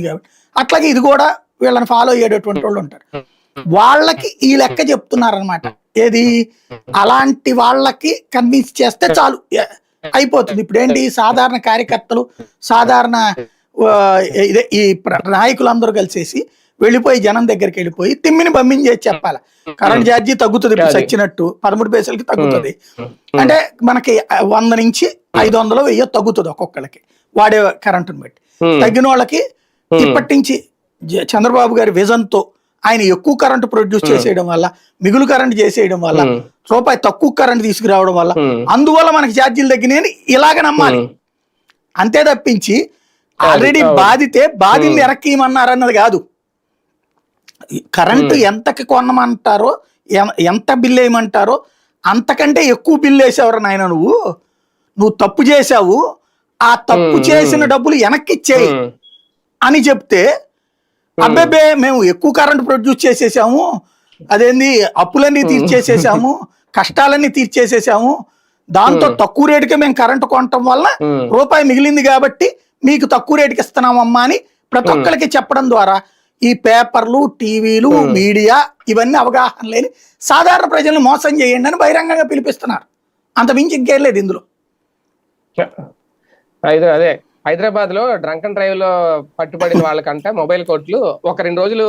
కాబట్టి. అట్లాగే ఇది కూడా వీళ్ళని ఫాలో అయ్యేటటువంటి వాళ్ళు ఉంటారు. వాళ్ళకి ఈ లెక్క చెప్తున్నారనమాట ఏది? అలాంటి వాళ్ళకి కన్విన్స్ చేస్తే చాలు. అయిపోతుంది. ఇప్పుడు ఏంటి సాధారణ కార్యకర్తలు సాధారణ ఇదే ఈ నాయకులందరూ కలిసేసి వెళ్ళిపోయి జనం దగ్గరికి వెళ్ళిపోయి తిమ్మిని పంపించేసి చెప్పాలి. కరెంట్ ఛార్జీ తగ్గుతుంది. చచ్చినట్టు పదమూడు పైసలకి తగ్గుతుంది. అంటే మనకి వంద నుంచి ఐదు వందలు వెయ్యి తగ్గుతుంది ఒక్కొక్కరికి వాడే కరెంటుని బట్టి. తగ్గిన వాళ్ళకి ఇప్పటి నుంచి చంద్రబాబు గారి విజన్తో ఆయన ఎక్కువ కరెంటు ప్రొడ్యూస్ చేసేయడం వల్ల మిగులు కరెంట్ చేసేయడం వల్ల Hmm. రూపాయి తక్కువ కరెంట్ తీసుకురావడం వల్ల Hmm. అందువల్ల మనకి ఛార్జీలు తగ్గినాయని ఇలాగ నమ్మాలి Hmm. అంతే తప్పించి ఆల్రెడీ. బాధితే బాధిని ఎరక్కీయమన్నారు అన్నది కాదు కరెంటు ఎంతకి కొనమంటారో ఎంత బిల్ వేయమంటారో అంతకంటే ఎక్కువ బిల్ వేసావరా నాయన నువ్వు నువ్వు తప్పు చేసావు ఆ తప్పు Hmm. చేసిన డబ్బులు వెనక్కి ఇచ్చేయి ఉమ్. అని చెప్తే అబ్బేబే మేము ఎక్కువ కరెంట్ ప్రొడ్యూస్ చేసేసాము. అదేంది అప్పులన్నీ తీర్చేసేసాము కష్టాలన్నీ తీర్చేసేసాము. దాంతో తక్కువ రేటుకే మేము కరెంట్ కొనటం వల్ల. రూపాయి మిగిలింది కాబట్టి మీకు తక్కువ రేటుకి ఇస్తున్నామమ్మా అని ప్రతి ఒక్కరికి చెప్పడం ద్వారా ఈ పేపర్లు టీవీలు మీడియా ఇవన్నీ అవగాహన లేని సాధారణ ప్రజలను మోసం చేయండి అని బహిరంగంగా పిలిపిస్తున్నారు. అంత మించి ఇంకేం లేదు ఇందులో. అదే. హైదరాబాద్లో డ్రంక్ అండ్ డ్రైవ్లో పట్టుబడిన వాళ్ళకంట మొబైల్ కోర్టులు ఒక రెండు రోజులు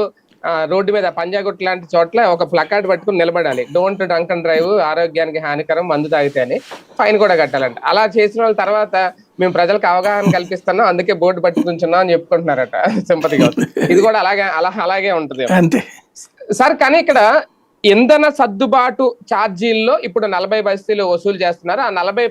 రోడ్డు మీద పంజాగుట్ లాంటి చోట్ల ఒక ప్లకార్డ్ పట్టుకుని నిలబడాలి. డోంట్ డ్రంక్ అండ్ డ్రైవ్ ఆరోగ్యానికి హానికరం మందు తాగితే అని ఫైన్ కూడా కట్టాలంట. అలా చేసిన వాళ్ళ తర్వాత మేము ప్రజలకు అవగాహన కల్పిస్తున్నాం అందుకే బోర్డు పట్టుకుంటున్నాం అని చెప్పుకుంటున్నారట సింపతిగా ఇది కూడా అలాగే అలా అలాగే ఉంటుంది. అంతే. సార్ కానీ ఇక్కడ ఇంధన సర్దుబాటు ఛార్జీల్లో ఇప్పుడు నలభై బస్తీలు వసూలు చేస్తున్నారు. ఆ నలభై